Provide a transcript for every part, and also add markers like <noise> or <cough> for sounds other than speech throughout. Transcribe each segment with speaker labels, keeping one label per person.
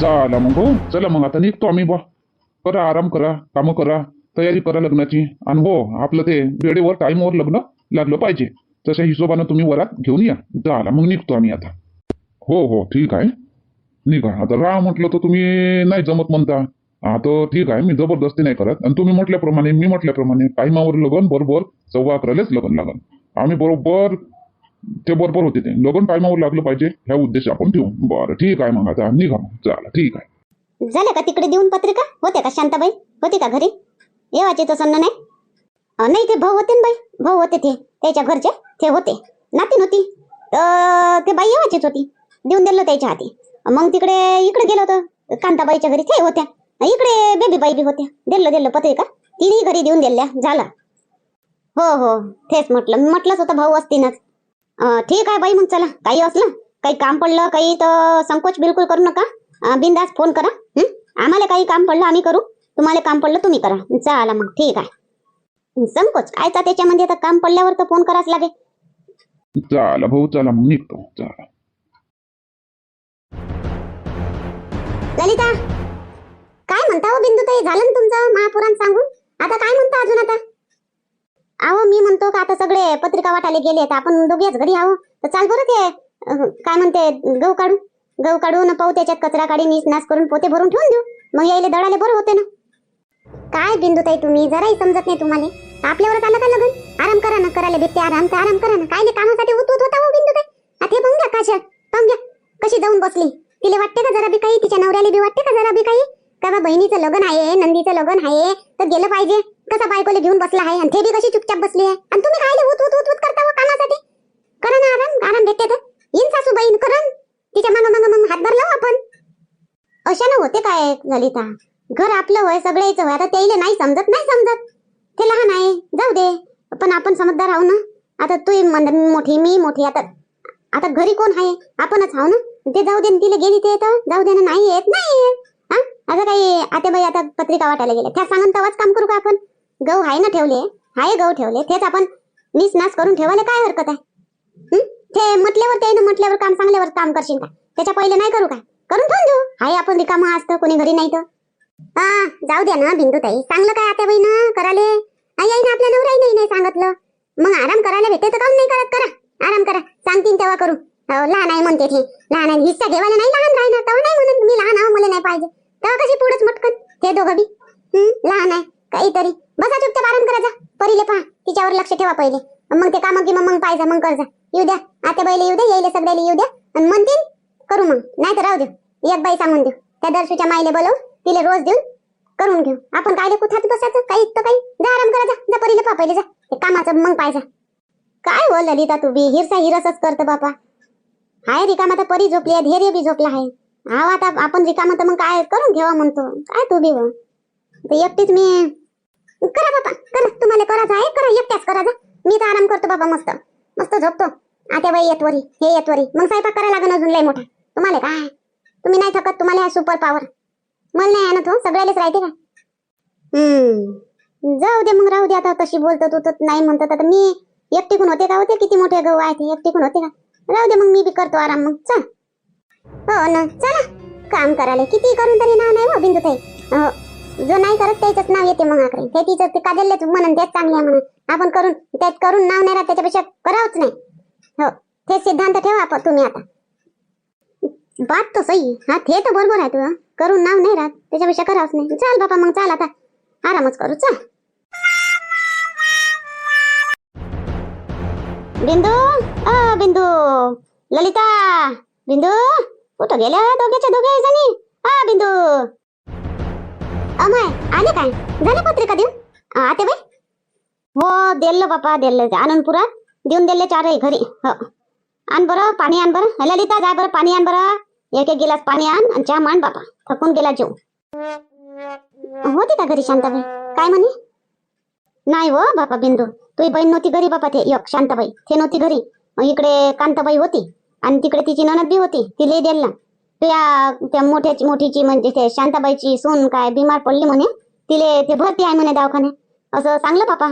Speaker 1: चला मग. हो चला मग आता निघतो आम्ही बा करा आराम करा कामं करा तयारी करा लग्नाची. आणि हो आपलं ते वेळेवर टाईमवर लग्न लागलं पाहिजे. तशा हिशोबानं तुम्ही वरात घेऊन या. चला मग निघतो आम्ही आता. हो हो ठीक आहे. निघा. आता राहा म्हटलं तर तुम्ही नाही जमत म्हणता. आता तर ठीक आहे मी जबरदस्ती नाही करत. आणि तुम्ही म्हटल्याप्रमाणे मी म्हटल्याप्रमाणे टाईमावर लगन बरोबर सव्वा अकरालेच लगन लागन. आम्ही बरोबर ते बरोबर होते ते. लगन टायमावर लागलं पाहिजे ह्या उद्देश आपण ठेवू. बरं ठीक आहे मग आता. निघा मग. चला ठीक आहे.
Speaker 2: झालं का तिकडे देऊन पत्रिका? होते का शांताबाई? होती का घरी? येवाचे तर सन्न नाही? अं, नाही ते भाऊ होते ना बाई. भाऊ होते ते. त्याच्या घरचे ते होते. नाती नव्हती. तर ते बाई येवाचीच होती. देऊन दिलं त्याच्या हाती. मग तिकडे इकडे गेलो होतो. कांताबाईच्या घरी ते होत्या. इकडे बेबी बाई बी होत्या. दिलं दिलं पत्रिका. तिन्ही घरी देऊन दिल्या. झालं. हो हो. तेच म्हटलं. म्हटलंच होतं भाऊ असतीनच. ठीक आहे बाई मग चला. काही असलं काही काम पडलं काही तर संकोच बिलकुल करू नका. बिनधास्त फोन करा? आम्हाला काही काम पडलं आम्ही करू. तुम्हाला काम पडलं तुम्ही करा. चला मग ठीक आहे. संकोच कायचा त्याच्यामध्ये? आता काम पडल्यावर तर फोन कराच लागेल.
Speaker 1: चला भाऊ चला मग निघतो. चला.
Speaker 2: ललिता काय म्हणता हो बिंदू ताई झालं ना तुमचं महापुराण सांगून? आता काय म्हणता अजून आता? आहो मी म्हणतो का आता सगळे पत्रिका वाटायला गेले तर आपण दोघेच घरी आहो. तर चाल बरं ते अह, काय म्हणते गहू काढू. गहू काढून पाहू त्याच्यात कचरा काढी नीस नास करून पोते भरून ठेवून देऊ. मग यायला दळाले बरं होते ना. काय बिंदू ताई तुम्ही जराही समजत नाही तुम्हाला. आपल्यावर आलं का लगन? आराम करा ना करायला भेटते आराम तर आराम करा ना. काय कामासाठी होत होता हो बिंदू ताई आता हे पाहून घ्या काशा पाहून घ्या कशी जाऊन बसली. तिला वाटते का जरा बी काही? तिच्या नवऱ्याला बी वाटते का जरा बी काही? का बा बहिणीचं लग्न आहे नंदीचं लग्न आहे तर गेलं पाहिजे. कसा बायकोले घेऊन बसला आहे आणि ते बी कशी चुपचाप बसली आहे? आणि तुम्ही खायला उत उत उत उत करता हो कामासाठी करा ना आराम आराम भेटते तर येईन सासू बहीण तिच्या मागं मागं मग हातभार लावू आपण. अशा ना होते काय ललिता? घर आपलं होय सगळ्याच होय. आता त्याला नाही समजत नाही समजत. ते लहान आहे जाऊ दे. पण आपण समजदार आहो ना. आता तू मोठी मी मोठी. आता आता घरी कोण आहे? आपणच आहो ना. ते जाऊ दे तिला गेली ते तर. जाऊ दे ना नाही येत नाही येत. हा? आता काही आता बाई आता पत्रिका वाटायला गेल्या. त्या सांगून तेव्हाच काम करू का आपण? गहू आहे ना ठेवले? आहे गहू ठेवले. तेच आपण नीस नास करून ठेवायला काय हरकत आहे? ते म्हटल्यावर ते ना म्हटल्यावर काम चांगल्यावर काम करशील का? त्याच्या पहिले नाही करू काय करून ठेवून देऊ. हाय आपण रिकामा असतं कोणी घरी नाही तर. हा जाऊ द्या ना बिंदू ताई चांगलं काय आता बाई ना कराले? आई आई ना आपल्या नवराही नाही नाही सांगितलं. मग आराम करायला भेटते तर काम नाही करत? करा. आराम करा. सांगतील तेव्हा करू. हो, लहान आहे म्हणते ते. लहान आहे. हिस्सा घेवायला नाही लहान राहणार. तेव्हा नाही म्हणत मी लहान आहो मला नाही पाहिजे. तेव्हा कशी पुढेच मटकन? ते दोघं बी. लहान आहे. काहीतरी. बसा चुपचाप आराम करा जा. परीले पहा तिच्यावर लक्ष ठेवा पहिले. मग ते काम की मग पाहिजे मग करजा येऊ द्या. आता बैले येऊ द्या येईल सगळ्याला येऊ द्या. आणि म्हणतील करू मग. नाही तर राहू देऊ. एक बाई सांगून देऊ. त्या दर्शूच्या माईले बोलवू तिला रोज देऊन करून घेऊ. आपण कायले कुठात बसायचं? काही तर काही. जा आराम करा जा. जा परीले पहा पहिले जा. ते कामाचं मग पाहिजे काय हो ललिता तू बी हिरसा हिरसच करतो बापा. हाय रिकामा तर परी झोपली आहे धैर्य बी झोपला आहे. हा आता आपण रिकामा तर मग काय करून घेवा म्हणतो? काय तू बी हो? एकटीच मी करा बाबा करा. तुम्हाला करायचं आहे करा. एकट्याच करा जा. मी तर आराम करतो बाबा मस्त. मस्त झोपतो. आता बाई येतवरी हे येतवरी मग स्वयंपाक करायला लागेल अजून लय मोठा. तुम्हाला काय? तुम्ही नाही थकत तुम्हाला सुपर पॉवर मला नाही आणत हो सगळ्यालाच राहते का? हम्म. जाऊ दे मग राहू दे आता. तशी बोलतो तू तर नाही म्हणतात आता. मी एकटीकून होते का होते? किती मोठे गहू आहे ते एकटीकून होते का? राहू दे मग मी बी करतो आराम मग. चल. हो ना. चला. काम करायला. किती करून तरी नाव नाही हो बिंदू ताई हो. जो नाही करत त्याच्याच नाव येते मग आकडे. ते तिचं ते काजललेच म्हणून तेच चांगले आहे म्हणून. आपण करून त्यात करून नाव नाही राहत त्याच्यापेक्षा करावंच नाही. हो ते सिद्धांत ठेवा आपण तुम्ही आता. बात तो सही. हा ते तर बरोबर आहे तुझं. करून नाव नाही राहत त्याच्यापेक्षा करावंच नाही. चाल बापा मग चाल आता. आरामच करू चा बिंदू अ बिंदू. ललिता बिंदू. कुठं गेल्या दोघ्याच्या दोघे जणी? हा बिंदू. अमय आले काय? झाले पत्रिका देऊ आते बाई. हो दिलं बापा दिलं आनंदपुरात देऊन दिले चारही घरी. हो. आण बरं पाणी आण बरं. ललिता जाय बरं पाणी आण बरं. एक एक गिलास पाणी आण आणि चहा मान बापा. थकून गेला जेव. होती का घरी शांताबाई. काय म्हणे? नाही हो बापा बिंदू. तुझी बहीण नव्हती घरी बापा ते. एक शांताबाई. ते नव्हती घरी. मग इकडे कांताबाई होती. आणि तिकडे तिची ननद बी होती. ती लई दिला त्या त्या मोठ्याची मोठीची म्हणजे ते शांताबाईची सून काय बिमार पडली म्हणे तिले ते भरती आहे म्हणे दवाखान्यात. असं सांगलं पापा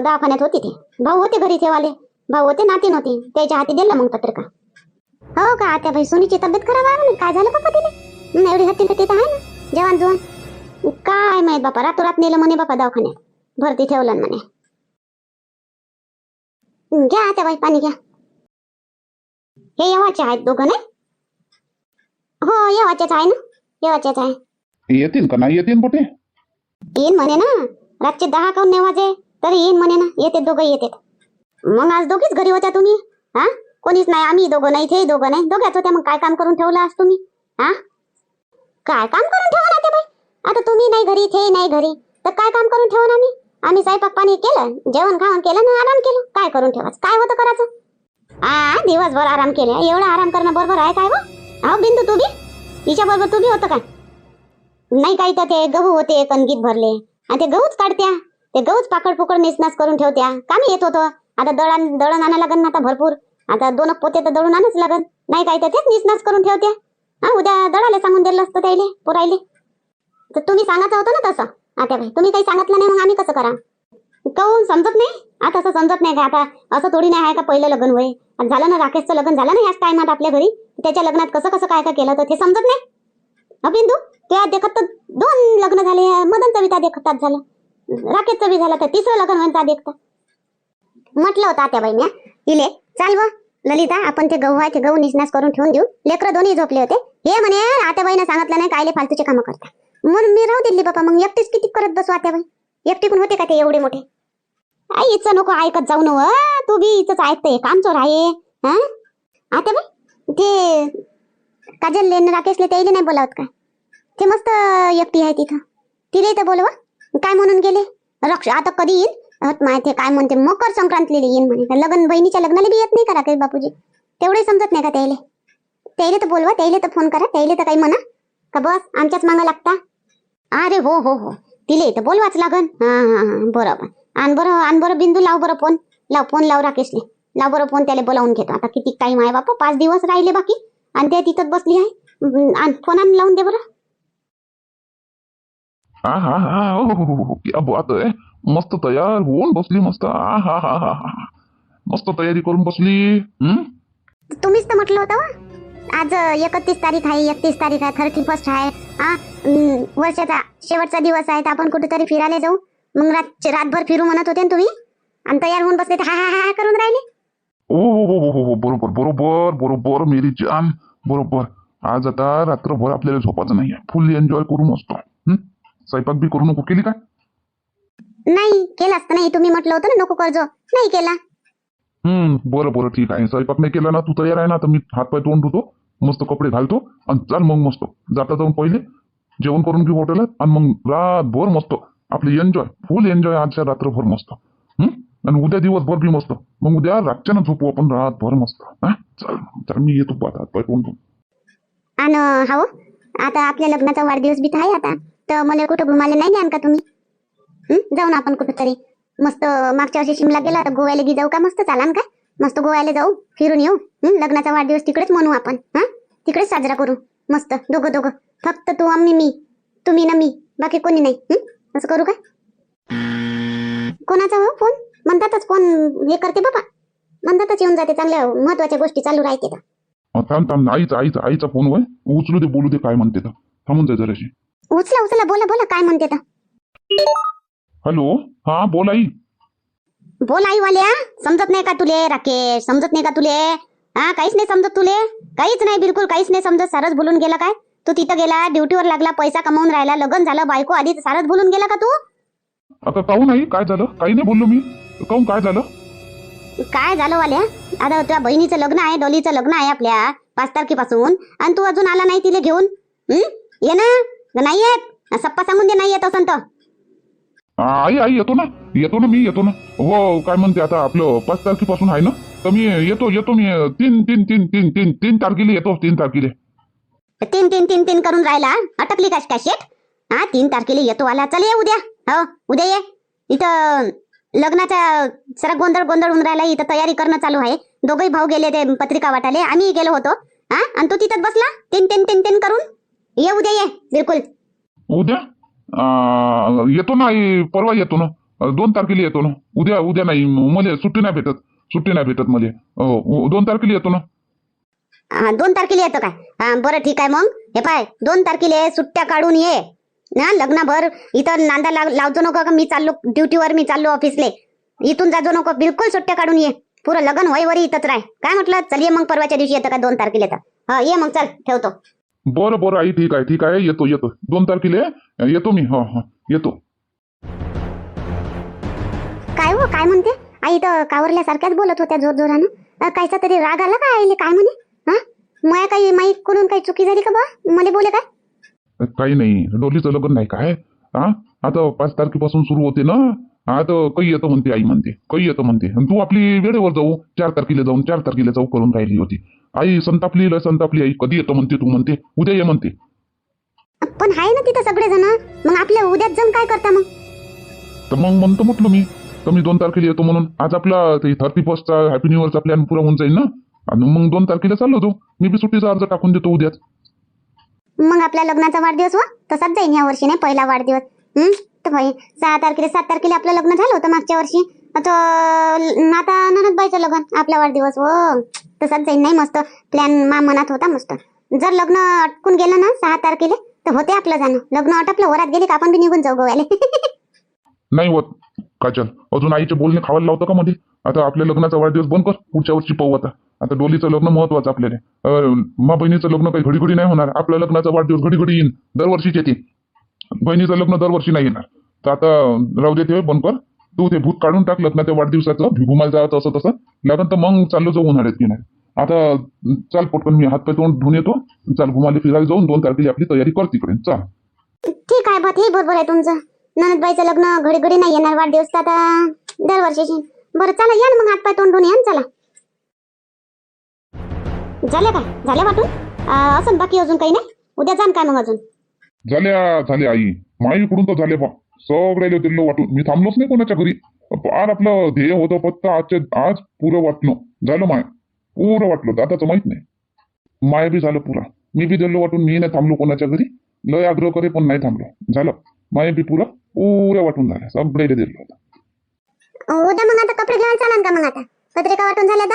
Speaker 2: दवाखान्यात होती ते. भाऊ होते घरी ठेवाले. भाऊ होते नाती नव्हती. त्याच्या हाती दिलं मग पत्रिका. हो का त्या भाई सोनीची तब्येत खराब आहे म्हणे. काय झालं बापा तिने एवढी हत्ती तिथे तर आहे ना. जेवण जुवान. काय माहीत बापा रातोरात नेलं म्हणे बापा दवाखान्यात. भरती ठेवलं म्हणे. घ्या त्या बाई पाणी घ्या. हे येवाचे आहेत दोघं नाही? हो येवाचेच आहे ना? येवाचेच आहे.
Speaker 1: येतील का? नाही येतील कुठे?
Speaker 2: येईन म्हणे ना. रातचे दहा काऊन नाही वाजे तरी येईन म्हणे ना. येते दोघं येतात. मग आज दोघीच घरी होत्या तुम्ही? हा? कोणीच नाही. आम्ही दोघं नाही ते दोघं नाही. दोघ्याच होत्या. मग काय काम करून ठेवलं आज तुम्ही? हा? काय काम करून ठेवलं आता बाई? आता तुम्ही नाही घरी ते नाही घरी. तर काय काम करून ठेवून आम्ही? आम्ही स्वयंपाक पाणी केलं जेवण खावण केलं ना आराम केलं. काय करून ठेवायचं? काय होतं करायचं? आ दिवसभर आराम केले. एवढा आराम करणं बरोबर आहे काय बा अहो बिंदू तू बी? हिच्या बरोबर तू बी होतं काय नाही काही तर ते गहू होते कणगीत भरले. आणि ते गहूच काढत्या. ते गहूच पाकड पुकड नेसनास करून ठेवत्या. कामी येत होतं. आता दळण दळण आणा लागन ना आता भरपूर. आता दोन पोते तर दळून आणच लागन. नाही काही तर तेच निसनास करून ठेवत्या? हा उद्या दळाला सांगून दिलं असतं त्याले पुरायले तर तुम्ही सांगायचं होतं ना तसं. आता भाई तुम्ही काही सांगितलं नाही मग आम्ही कसं करा काहून समजत नाही? आता असं समजत नाही का? आता असं थोडी नाही आहे का पहिलं लग्न होय आता झालं ना राकेशचं लग्न झालं ना याच टायमात आपल्या घरी? त्याच्या लग्नात कसं कसं काय काय केलं तर ते समजत नाही? हा बिंदू त्या देखत तर दोन लग्न झाले मदनचं बी त्या देखतात झालं. राकेशचं बी झालं तर तिसरं लग्न म्हणता देखता. म्हटलं होतं आत्याबाई बाई म्या इले चाल व ललिता आपण ते गहू आहे ते गहू निसनास करून ठेवून देऊ. लेकरं दोन्ही झोपले होते. हे म्हणे आत्याबाईनं सांगितलं नाही कायले फालतूचे कामं करता. म्हणून मी राहू दिली बाबा मग एकटीच किती करत बसू आत्याबाई एकटी पण होते का ते एवढे मोठे? आई हिचं नको ऐकत जाऊ नव तू बी हिच ऐकतंय काम चोर आहे हा बाई ते काजल लेन राकेशले त्याला नाही बोलावत काय ते मस्त एकटी आहे तिथं. तिला इथं बोलवा काय म्हणून गेले? रक्ष आता कधी येईल? माहिती काय म्हणते मकर संक्रांतीला येईन म्हणे. लग्न बहिणीच्या लग्नाला बी येत नाही का राकेश बापूजी. तेवढे समजत नाही का त्याले त्याईले तर बोलवा त्याईले तर फोन करा त्याईले तर काही म्हणा. का बस आमच्याच मागा लागता? अरे हो हो हो. तिले इथं बोलवाच लागन. हा हा हा बरोबर. आण बरं आण बरं बिंदू लाव बरं फोन. लाव फोन लाव राकेशले. लाव बरं फोन त्याला बोलावून घेतो. आता किती टाइम आहे बापा पाच दिवस राहिले बाकी. आणि ते तिथंच बसली आहे. आण फोन आण लावून दे बरं.
Speaker 1: हा हा हा ओ, हो, हो, हो, क्या बात आहे. मस्त तयार होऊन बसली मस्त. हा हा हा हा हा. मस्त तयारी करून बसली. हम्म?
Speaker 2: तुम्हीच तर म्हटलं होतं वा. आज एकतीस तारीख आहे एकतीस तारीख आहे थर्टी फर्स्ट आहे. अं, वर्षाचा शेवटचा दिवस आहे तर आपण कुठेतरी फिरायला जाऊ. मग रात रातभर फिरू म्हणत होते ना तुम्ही? आणि तयार होऊन बसले तर हा हा हा करून राहिले?
Speaker 1: ओ हो हो हो हो हो बरोबर बरोबर बरोबर मेरी जान बरोबर. आज आता रात्रभर आपल्याला झोपायचं नाही फुल एन्जॉय करू मस्त? स्वयंपाक बी करू नको केली काय?
Speaker 2: नाही केलाच तर नाही. तुम्ही म्हटलं होतं ना नको कर्ज. नाही केला.
Speaker 1: हम्म बरं बरं ठीक आहे. स्वयंपाक नाही केला ना तू तयार आहे ना तर मी हातपाय तोंड धुतो मस्त कपडे घालतो आणि चाल मग मस्त. जाता जाऊन पहिले जेवण करून घेऊ हॉटेलात आणि मग रातभर मस्त. आपली एन्जॉय फुल एन्जॉय आजच्या रात्रभर मस्त. आणि उद्या दिवसभर बी मस्त. मग उद्या रातच्यानं झोपू आपण रातभर मस्त. हा? चल चल मी येतो आता हातपाय
Speaker 2: आणि हो, आता आपल्या लग्नाचा वाढदिवस बी तर आहे आता. तर मला कुठं घुमायला नाही न्यान का तुम्ही? हं? जाऊ ना आपण कुठेतरी. मस्त मागच्या वर्षी शिमला गेला तर गोव्याला गी जाऊ का मस्त? चालान का मस्त गोव्याला जाऊ फिरून येऊ. हं? लग्नाचा वाढदिवस तिकडेच म्हणू आपण. हा? तिकडेच साजरा करू. मस्त दोघं दोघं. फक्त तू आम्ही मी. तुम्ही ना मी. बाकी कोणी नाही. हं? असं करू का कोणाचा हो फोन? म्हणतातच फोन हे करते बाबा. म्हणतातच येऊन जाते चांगल्या महत्त्वाच्या गोष्टी चालू राहते
Speaker 1: अं, थांब थांब आईचा आईचा आईचा फोन होय? उचलू दे बोलू दे काय म्हणते तर. थांबून जाय जराशी.
Speaker 2: उचला उचला बोला बोला काय म्हणते तर.
Speaker 1: हॅलो हा बोल आई.
Speaker 2: बोल आई वाल्या समजत नाही का तुले राकेश? समजत नाही का तुले? हा काहीच नाही समजत तुले? काहीच नाही बिलकुल काहीच नाही समजत. सारच भुलून गेला काय? तू तिथं गेला ड्युटीवर लागला पैसा कमावून राहिला लग्न झालं बायको आधी सारच भुलून गेला का तू?
Speaker 1: आता काहून आई? काय झालं? काही नाही बोललो मी. काहून काय झालं?
Speaker 2: काय झालं वाल्या? आता तुझ्या बहिणीचं लग्न आहे डोलीचं लग्न आहे आपल्या पाच तारखेपासून. आणि तू अजून आला नाही तिले घेऊन? हं? ये ना. नाही येत. सप्पा सांगून दे नाही येत असं तर.
Speaker 1: आई आई येतो ना. येतो ना मी येतो ना. हो काय म्हणते आता आपलं पाच तारखेपासून आहे ना? तर मी येतो येतो मी. तीन तीन तीन तीन तीन तीन तारखेला येतो तीन तारखेला.
Speaker 2: तीन तीन तीन तीन करून राहिला. अटकली काश शेठ? शेट हा तीन तारखेला येतो आला. चल ये उद्या. हो उद्या ये. इथं लग्नाचा सर गोंधळ गोंधळ होऊन राहिला. इथं तयारी करणं चालू आहे. दोघही भाऊ गेले ते पत्रिका वाटाले आम्ही गेलो होतो. हा आणि तू तिथं बसला? तीन तीन तीन तीन करून? ये उद्या ये. बिलकुल.
Speaker 1: उद्या? आ, येतो ना आई. परवा येतो ना. अ, दोन तारखेला येतो ना. उद्या उद्या नाही. मला सुट्टी नाही भेटत. सुट्टी नाही भेटत मला. हो, दोन तारखेला येतो ना.
Speaker 2: हा, दोन तारखेला येतो काय? हा बरं ठीक आहे मग. हे पाय दोन तारखेला सुट्ट्या काढून ये. ना लग्नभर इथं नांदा लाव- लावजो नको का? मी चाललो ड्युटीवर मी चाललो ऑफिसले इथून जाजो नको बिलकुल सुट्ट्या काढून ये. पुरं लग्न वयवरी इथंच राह काय म्हटलं? चल ये मग परवाच्या दिवशी येतं का? दोन तारखेला येतं. हा ये मग चल ठेवतो.
Speaker 1: बरं बरं आई ठीक आहे ठीक आहे. येतो येतो. दोन तारखेला येतो मी हो हो. येतो.
Speaker 2: काय हो? काय म्हणते? आई तर कावरल्यासारख्याच बोलत होत्या जोर जोरानं कायचा तरी राग आला का आईले? काय म्हणे? हा? माया काही माईककडून काही चुकी झाली का बा मला बोले काय?
Speaker 1: काही नाही. डोलीचं लग्न नाही काय? हा? आता पाच तारखेपासून सुरू होते ना? आता काही येतं म्हणते आई म्हणते. काही येतं म्हणते. आणि तू आपली वेळेवर जाऊ. चार तारखेला जाऊन चार तारखेला जाऊ करून राहिली होती. आई संतापली लय संतापली. आई कधी येतं म्हणते तू म्हणते. उद्या ये म्हणते.
Speaker 2: पण आहे ना तिथं सगळे जण मग आपल्या उद्याच जाऊन काय करता मग?
Speaker 1: तर मग म्हणतो म्हटलं मी. तर मी दोन तारखेला येतो म्हणून. आज आपला थर्टी फर्स्टचा हॅपी न्यू इयरचा प्लॅन पुरा होऊन जाईल ना? आणि मग दोन तारखेला चाललो तो मी बी सुट्टीचा अर्ज टाकून देतो उद्याच.
Speaker 2: मग आपल्या लग्नाचा वाढदिवस वा तसाच जाईन या वर्षी नाही? पहिला वाढदिवस. हं? तर भाई सहा तारखेला सात तारखेला आपलं लग्न झालं होतं मागच्या वर्षी. आता आता ननदबाईचं लग्न आपला वाढदिवस हो. तसाच जाईन नाही? मस्त. प्लॅन मा मनात होता मस्त. जर लग्न अटकून गेलं ना सहा तारखेला तर होते आपलं जाणं. लग्न अटपलं वरात गेली का आपण बी निघून जाऊ गोव्याला? <laughs>
Speaker 1: नाही होत काजल. अजून आईचे बोलणे खावायला लावतं का मध्ये? आता आपल्या लग्नाचा वाढदिवस बंद कर पुढच्या वर्षी पाहू आता. आता डोलीचं लग्न महत्वाचं आपल्याला. मा बहिणीचं लग्न काही घडी घडी नाही होणार. आपल्या लग्नाचा वाढदिवस घडी घडी येईन. दरवर्षीच येते. बहिणीचं लग्न दरवर्षी नाही येणार. तर आता राहू दे ते बंद कर तू ते भूत काढून टाक लग्नाच्या वाढदिवसाचं. भिगुमाला जायचं असं तसं लागन तर मग चाललो जाऊ उन्हाळ्यात की नाही आता चाल पटकन मी हातपाय तोंड धुवून येतो. चाल घुमाले फिरायला जाऊन दोन तारखेला आपली तयारी कर तिकडे चाल.
Speaker 2: ठीक आहे बा ते बरोबर आहे तुमचं. ननदबाईचं लग्न घडी घडी नाही येणार वाढदिवस आता दरवर्षीची. बरं चला या ना पाय तोंड धुवून या चला. झाले काय झाले वाटून असं बाकी अजून काही नाही? उद्या जाण काय मग अजून?
Speaker 1: झाल्या झाल्या आई. माईकडून तर झाले बा. सगळ्याला दिलं वाटून. मी थांबलोच नाही कोणाच्या घरी. आज आपलं ध्येय होतं फक्त आजच्या आज पुरं वाटणं. झालं माय. पुरं वाटलं. आताच माहीत नाही. माय बी झालं पुरा. मी बी दिलं वाटून मी नाही थांबलो कोणाच्या घरी. लय आग्रह करे पण नाही थांबलो. झालं. माय बी पुरा पुऱ्या वाटून झाल्या सगळ्याला दिलं होतं.
Speaker 2: उद्या मग आता कपडे घ्यायला चालान का मग आता? पत्रिका वाटून झाल्या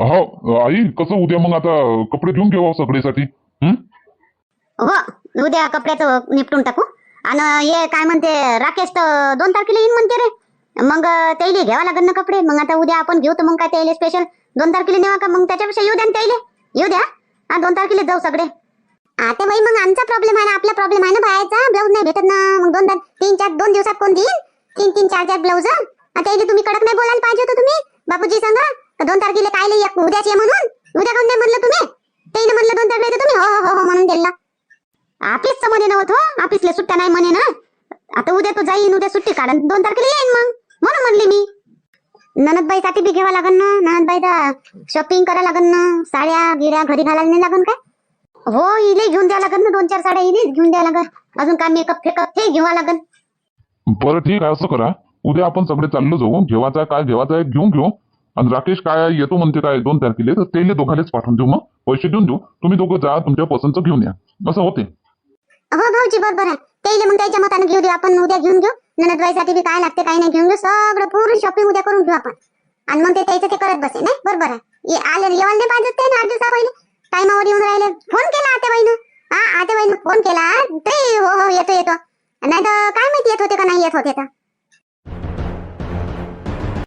Speaker 1: हो आई कसं उद्या मग आता कपडे घेऊन घेऊ सगळ्यासाठी हो?
Speaker 2: उद्या कपड्याचं निपटून टाकू. आणि हे काय म्हणते राकेश तर दोन तारखेला येईन म्हणते रे. मग त्याला घ्यावं लागेल ना कपडे. मग आता उद्या आपण घेऊ तर मग काय त्याला स्पेशल दोन तारखेला नेवा का? मग त्याच्यापेक्षा येऊ द्या ना त्याला येऊ द्या. हा दोन तारखेला जाऊ सगळे. आता बाई मग आमचा प्रॉब्लेम आहे ना आपला प्रॉब्लेम आहे ना बायाचा ब्लाऊज नाही भेटत ना. मग दोन तीन चार दोन दिवसात कोण देईन तीन तीन चार चार ब्लाऊज. त्याला तुम्ही कडक नाही बोलायला पाहिजे होतं तुम्ही बापूजी सांगा? दोन तारखेला काय लई उद्याच ये म्हणून? उद्या कोण नाही म्हणलं तुम्ही? ते म्हणलं दोन तारखेला तुम्ही? हो हो हो, हो म्हणून दिला. ऑफिसचं म्हणे नव्हतं हो. ऑफिसला सुट्ट्या नाही म्हणे ना. आता उद्या तो जाईन उद्या सुट्टी काढन. दोन तारखेला येईन मग. म्हणून म्हणली मी. ननदबाईसाठी बी घ्यावा लागन ना? ननदबाई शॉपिंग करावं लागन ना? साड्या गिड्या घरी घालायला नाही लागन काय? हो इले घेऊन द्यावं लागन ना दोन चार साड्या इले घेऊन द्यावं लागन. अजून काय मेकअप फेकअप हे घ्यावं लागन.
Speaker 1: बरं ठीक आहे असं करा. उद्या आपण सगळे चाललो जाऊ. घेवाचा काय घेवाचा घेऊन घेऊ. आणि राकेश काय येतो म्हणते काय? दोन तारखेला तर तेले दोघालेच पाठवून देऊ मग. पैसे देऊन देऊ. तुम्ही दोघं जा तुमच्या पसंतचं घेऊन या. असं होते.
Speaker 2: हो भाऊजी बरोबर आहे. त्याला मग त्याच्या मताने घेऊ दे आपण उद्या घेऊन घेऊ. ननदबाईसाठी बी काय लागते काय नाही घेऊन घेऊ. सगळं पूर्ण शॉपिंग उद्या करून घेऊ आपण. आणि मग ते त्याचं ते करत बसे नाही? बरोबर आहे. ये- आले येवायला नाही पाहिजे ते ना आठ दिवसा पहिले. टायमावर येऊन राहिले. फोन केला आतेबाईनं हा आतेबाईनं फोन केला. ते हो हो येतो येतो. नाही तर काय माहिती येत होते का नाही येत होते तर?